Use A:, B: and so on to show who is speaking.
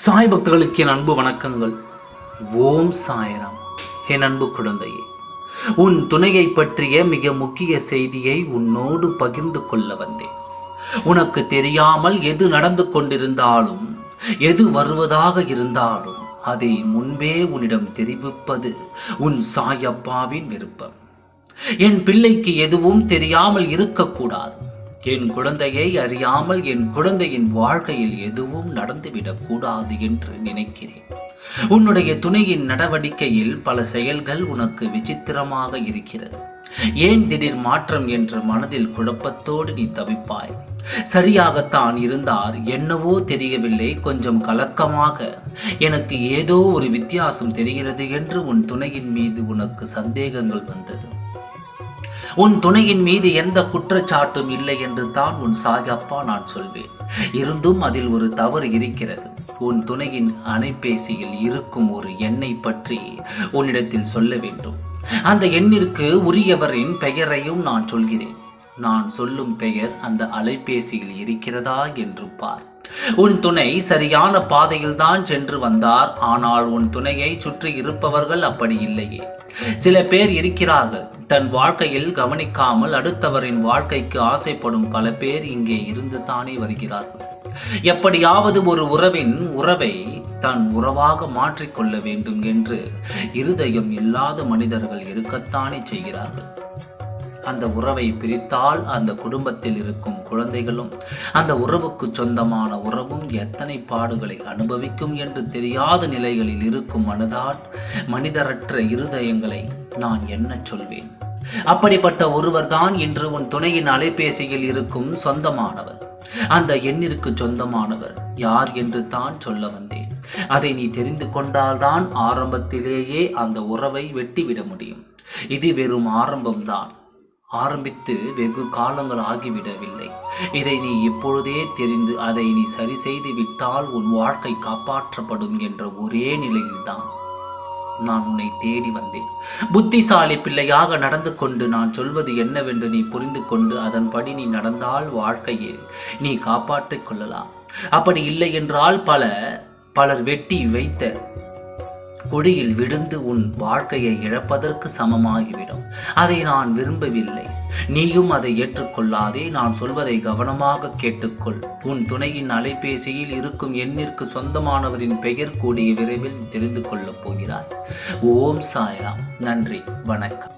A: சாய் பக்தர்களுக்கு என் அன்பு வணக்கங்கள். ஓம் சாயராம். என் அன்பு குழந்தையே உன் துணையை பற்றிய மிக முக்கிய செய்தியை உன்னோடு பகிர்ந்து கொள்ள வந்தேன். உனக்கு தெரியாமல் எது நடந்து கொண்டிருந்தாலும் எது வருவதாக இருந்தாலும் அதை முன்பே உன்னிடம் தெரிவிப்பது உன் சாயப்பாவின் விருப்பம். என் பிள்ளைக்கு எதுவும் தெரியாமல் இருக்கக்கூடாது. என் குழந்தையை அறியாமல் என் குழந்தையின் வாழ்க்கையில் எதுவும் நடந்துவிடக் கூடாது என்று நினைக்கிறேன். உன்னுடைய துணையின் நடவடிக்கையில் பல செயல்கள் உனக்கு விசித்திரமாக இருக்கிறது. ஏன் திடீர் மாற்றம் என்று மனதில் குழப்பத்தோடு நீ தவிப்பாய்? சரியாகத்தான் இருந்தார் என்னவோ தெரியவில்லை கொஞ்சம் கலக்கமாக. எனக்கு ஏதோ ஒரு வித்தியாசம் தெரிகிறது என்று உன் துணையின் மீது உனக்கு சந்தேகங்கள் வந்தது. உன் துணையின் மீது எந்த குற்றச்சாட்டும் இல்லை என்று தான் உன் சாயப்பா நான் சொல்வேன். இருந்தும் அதில் ஒரு தவறு இருக்கிறது. உன் துணையின் அணைப்பேசியில் இருக்கும் ஒரு எண்ணை பற்றி உன்னிடத்தில் சொல்ல வேண்டும். அந்த எண்ணிற்கு உரியவரின் பெயரையும் நான் சொல்கிறேன். நான் சொல்லும் பெயர் அந்த அலைபேசியில் இருக்கிறதா என்று பார். உன் துணை சரியான பாதையில் தான் சென்று வந்தார். ஆனால் உன் துணையை சுற்றி இருப்பவர்கள் அப்படி இல்லையே. சில பேர் இருக்கிறார்கள். தன் வாழ்க்கையில் கவனிக்காமல் அடுத்தவரின் வாழ்க்கைக்கு ஆசைப்படும் பல பேர் இங்கே இருந்து தானே வருகிறார்கள். எப்படியாவது ஒரு உறவின் உறவை தன் உறவாக மாற்றிக்கொள்ள வேண்டும் என்று இருதயம் இல்லாத மனிதர்கள் இருக்கத்தானே செய்கிறார்கள். அந்த உறவை பிரித்தால் அந்த குடும்பத்தில் இருக்கும் குழந்தைகளும் அந்த உறவுக்கு சொந்தமான உறவும் எத்தனை பாடுகளை அனுபவிக்கும் என்று தெரியாத நிலைகளில் இருக்கும் மனதால் மனிதரற்ற இருதயங்களை நான் என்ன சொல்வேன்? அப்படிப்பட்ட ஒருவர்தான் இன்று உன் துணையின் அலைபேசியில் இருக்கும் சொந்தமானவர். அந்த எண்ணிற்கு சொந்தமானவர் யார் என்று தான் சொல்ல வந்தேன். அதை நீ தெரிந்து கொண்டால்தான் ஆரம்பத்திலேயே அந்த உறவை வெட்டிவிட முடியும். இது வெறும் ஆரம்பம்தான். ஆரம்பித்து வெகு காலங்கள் ஆகிவிடவில்லை. இதை நீ இப்பொழுதே தெரிந்து அதை நீ சரி செய்து விட்டால் உன் வாழ்க்கை காப்பாற்றப்படும் என்ற ஒரே நிலையில்தான் நான் உன்னை தேடி வந்தேன். புத்திசாலி பிள்ளையாக நடந்து கொண்டு நான் சொல்வது என்னவென்று நீ புரிந்து கொண்டு அதன்படி நீ நடந்தால் வாழ்க்கையை நீ காப்பாற்றிக் கொள்ளலாம். அப்படி இல்லை என்றால் பல பலர் வெட்டி வைத்த குழியில் விழுந்து உன் வாழ்க்கையை இழப்பதற்கு சமமாகிவிடும். அதை நான் விரும்பவில்லை. நீயும் அதை ஏற்றுக்கொள்ளாதே. நான் சொல்வதை கவனமாக கேட்டுக்கொள். உன் துணையின் அலைபேசியில் இருக்கும் எண்ணிற்கு சொந்தமானவரின் பெயர் கூடிய விரைவில் தெரிந்து கொள்ளப் போகிறார் ஓம் சாய்ராம். நன்றி. வணக்கம்.